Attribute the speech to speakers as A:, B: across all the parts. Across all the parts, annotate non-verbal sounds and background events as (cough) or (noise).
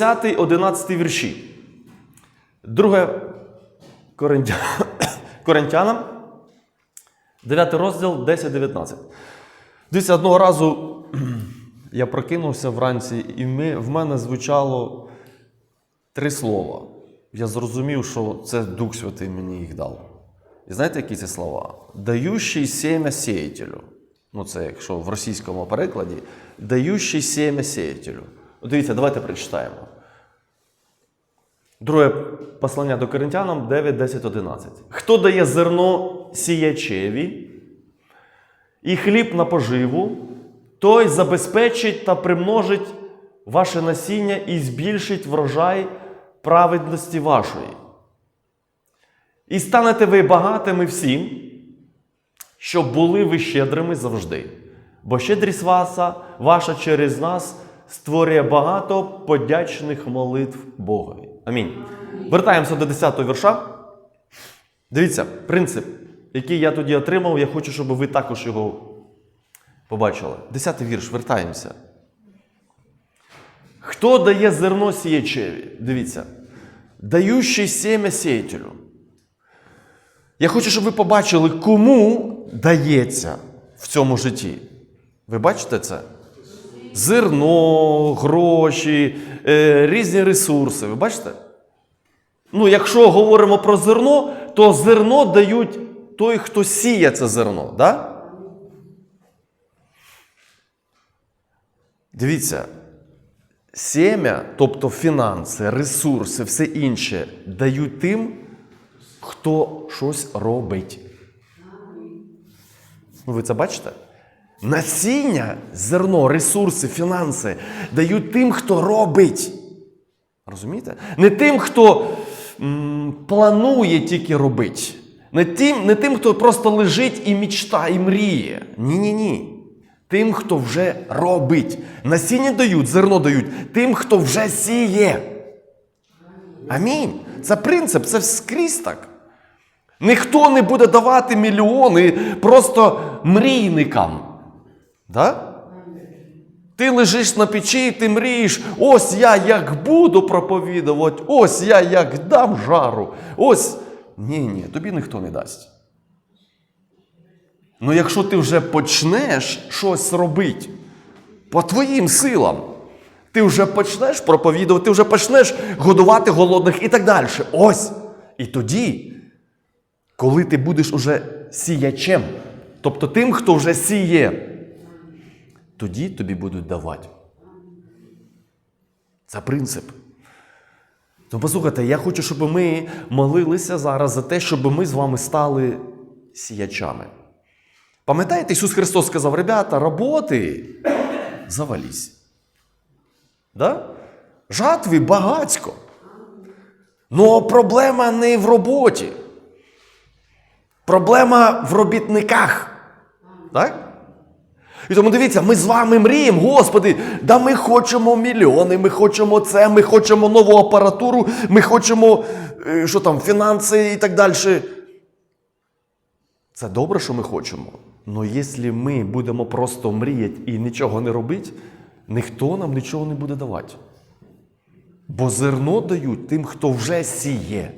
A: 10-11 вірші. Друге Коринтя... (coughs) Коринтянам, 9 розділ, 10-19. Дивіться, одного разу (clears throat) я прокинувся вранці, і ми, в мене звучало три слова. Я зрозумів, що це Дух Святий мені їх дав. І знаєте, які це слова? Дающий семя сеятелю. Ну, це якщо в російському перекладі, дающий семя сеятелю. От Дивіться, давайте прочитаємо. Друге послання до Коринтянам 9, 10, 11. Хто дає зерно сіячеві і хліб на поживу, той забезпечить та примножить ваше насіння і збільшить врожай праведності вашої. І станете ви багатими всім, щоб були ви щедрими завжди. Бо щедрість ваша, ваша через нас створює багато подячних молитв Богові. Амінь. Вертаємося до 10 го вірша. Дивіться, принцип, який я тоді отримав, я хочу, щоб ви також його побачили. 10 вірш, вертаємося. Хто дає зерно сіячеві? Дивіться. Даючий семя сіятелю. Я хочу, щоб ви побачили, кому дається в цьому житті. Ви бачите це? Зерно, гроші, е, різні ресурси. Ви бачите? Ну, якщо говоримо про зерно, то зерно дають той, хто сіє це зерно. Да? Дивіться, сім'я, тобто фінанси, ресурси, все інше дають тим, хто щось робить. Ну, ви це бачите? Насіння, зерно, ресурси, фінанси дають тим, хто робить. Розумієте? Не тим, хто м, планує тільки робити. Не тим, не тим, хто просто лежить і мічта, і мріє. Ні-ні-ні. Тим, хто вже робить. Насіння дають, зерно дають тим, хто вже сіє. Амінь. Це принцип, це скрізь так. Ніхто не буде давати мільйони просто мрійникам. Да? Ти лежиш на печі, ти мрієш, ось я як буду проповідувати, ось я як дам жару. Ось. Ні, ні, тобі ніхто не дасть. Ну якщо ти вже почнеш щось робити по твоїм силам, ти вже почнеш проповідувати, ти вже почнеш годувати голодних і так далі. Ось. І тоді, коли ти будеш уже сіячем, тобто тим, хто вже сіє, тоді тобі будуть давати. Це принцип. Тому послухайте, я хочу, щоб ми молилися зараз за те, щоб ми з вами стали сіячами. Пам'ятаєте, Ісус Христос сказав, ребята, роботи завались. Да? Жатви багацько. Ну проблема не в роботі. Проблема в робітниках. Так? І тому дивіться, ми з вами мріємо, Господи, да ми хочемо мільйони, ми хочемо це, ми хочемо нову апаратуру, ми хочемо е, що там, фінанси і так далі. Це добре, що ми хочемо. Але якщо ми будемо просто мріяти і нічого не робити, ніхто нам нічого не буде давати. Бо зерно дають тим, хто вже сіє.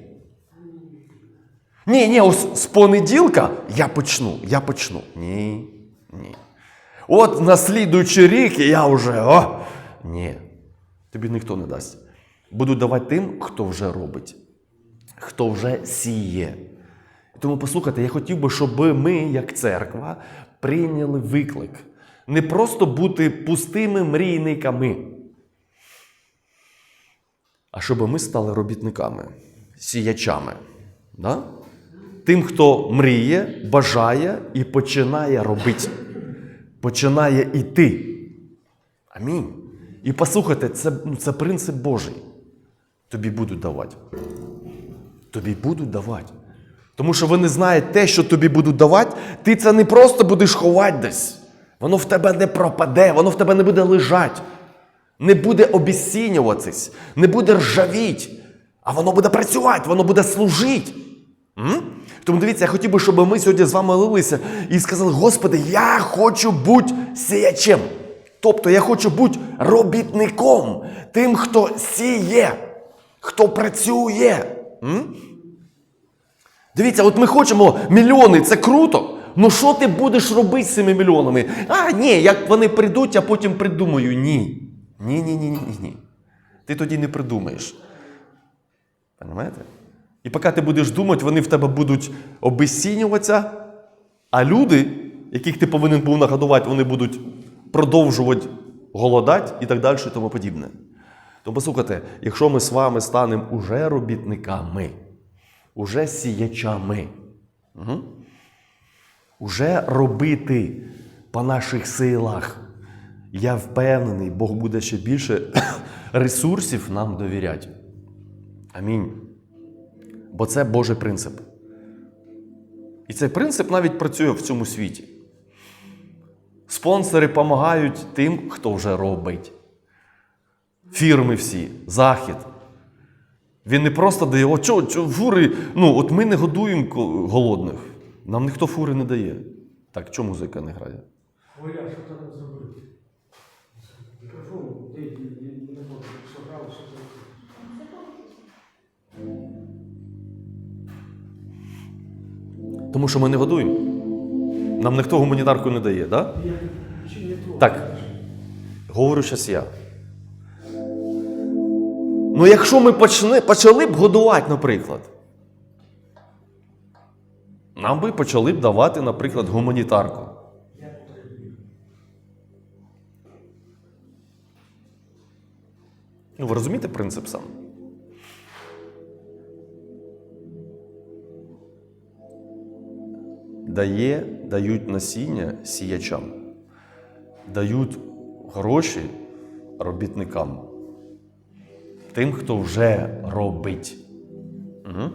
A: Ні, ні, ось з понеділка я почну, я почну. Ні, ні. От на слідуючий рік я вже. О, ні. Тобі ніхто не дасть. Будуть давати тим, хто вже робить, хто вже сіє. Тому послухайте, я хотів би, щоб ми, як церква, прийняли виклик. Не просто бути пустими мрійниками, а щоб ми стали робітниками, сіячами. Да? Тим, хто мріє, бажає і починає робити. Починає йти. Амінь. І послухайте, це, ну, це принцип Божий. Тобі будуть давати. Тобі будуть давати. Тому що вони знають те, що тобі будуть давати, ти це не просто будеш ховати десь. Воно в тебе не пропаде, воно в тебе не буде лежати, не буде обіцінюватись, не буде ржавіть, а воно буде працювати, воно буде служити. М? Тому дивіться, я хотів би, щоб ми сьогодні з вами молилися і сказали: Господи, я хочу бути сіячем. Тобто я хочу бути робітником, тим, хто сіє, хто працює. М? Дивіться, от ми хочемо мільйони, це круто. Ну що ти будеш робити з цими мільйонами? А, ні, як вони прийдуть, а потім придумаю. Ні. Ні, ні, ні, ні, ні. Ти тоді не придумаєш. Понимаєте? І поки ти будеш думати, вони в тебе будуть обесцінюватися, а люди, яких ти повинен був нагодувати, вони будуть продовжувати голодати і так далі, і тому подібне. То послухайте, якщо ми з вами станемо уже робітниками, уже сіячами, угу. уже робити по наших силах, я впевнений, Бог буде ще більше (coughs) ресурсів нам довіряти. Амінь. Бо це Божий принцип. І цей принцип навіть працює в цьому світі. Спонсори допомагають тим, хто вже робить. Фірми всі, захід. Він не просто дає, о, чо, чо, фури. Ну, от ми не годуємо голодних. Нам ніхто фури не дає. Так, чому музика не грає?
B: Оля, що треба зробити?
A: Тому що ми не годуємо. Нам ніхто гуманітарку не дає? Да? Так. Говорю зараз я. Ну, якщо ми почне, почали б годувати, наприклад, нам би почали б давати, наприклад, гуманітарку. Ну, ви розумієте принцип сам? Дає, дають насіння сіячам, дають гроші робітникам, тим, хто вже робить, угу.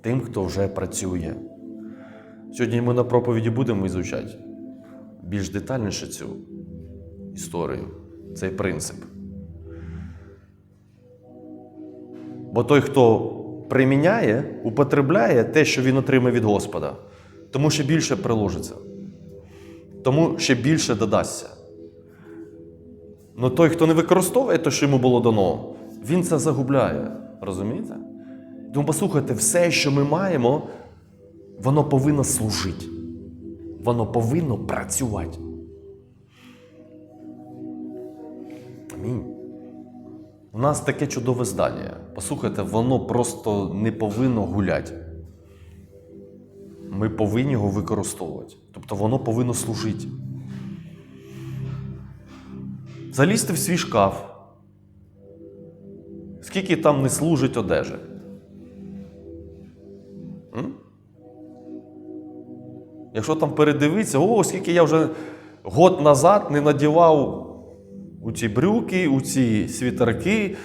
A: тим, хто вже працює. Сьогодні ми на проповіді будемо ізучати більш детальніше цю історію, цей принцип. Бо той, хто приміняє, употребляє те, що він отримає від Господа, тому ще більше приложиться, тому ще більше додасться. Но той, хто не використовує те, що йому було дано, він це загубляє. Розумієте? Тому послухайте, все, що ми маємо, воно повинно служити. Воно повинно працювати. Амінь. У нас таке чудове здання. Послухайте, воно просто не повинно гуляти. Ми повинні його використовувати. Тобто воно повинно служити. Залізти в свій шкаф. Скільки там не служить одежі? М? Якщо там передивитися, о, скільки я вже год назад не надівав у ці брюки, у ці світерки.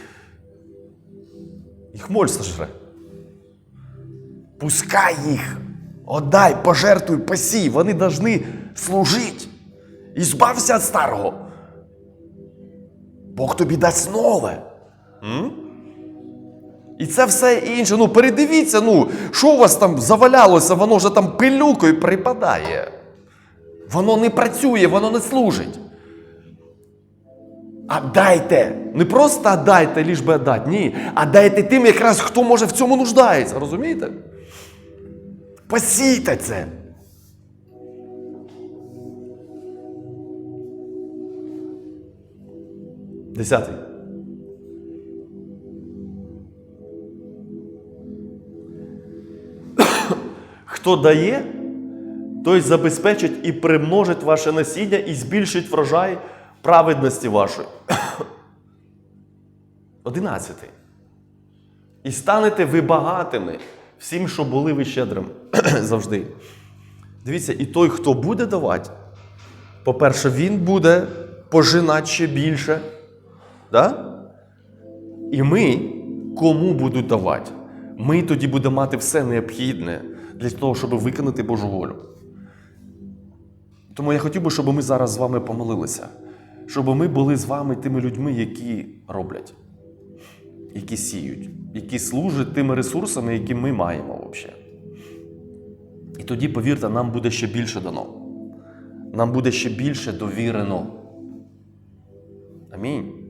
A: Їх моль сожре. Пускай їх. Отдай, пожертвуй, посій. Вони повинні служити. І збався від старого. Бог тобі дасть нове. М? І це все інше. Ну, передивіться, ну, що у вас там завалялося, воно вже там пилюкою припадає. Воно не працює, воно не служить. А дайте. Не просто дайте, ліж би дати. Ні. А дайте тим, якраз хто може в цьому нуждається. Розумієте? Посійте це. Десятий. Хто дає, той забезпечить і примножить ваше насіння і збільшить врожай праведності вашої. Одинадцятий. І станете ви багатими всім, що були ви щедрим (clears throat) завжди. Дивіться, і той, хто буде давати, по-перше, він буде пожинати ще більше. Да? І ми, кому будуть давати, ми тоді будемо мати все необхідне для того, щоб виконати Божу волю. Тому я хотів би, щоб ми зараз з вами помолилися, щоб ми були з вами тими людьми, які роблять, які сіють, які служать тими ресурсами, які ми маємо взагалі. І тоді, повірте, нам буде ще більше дано. нам буде ще більше довірено. Амінь.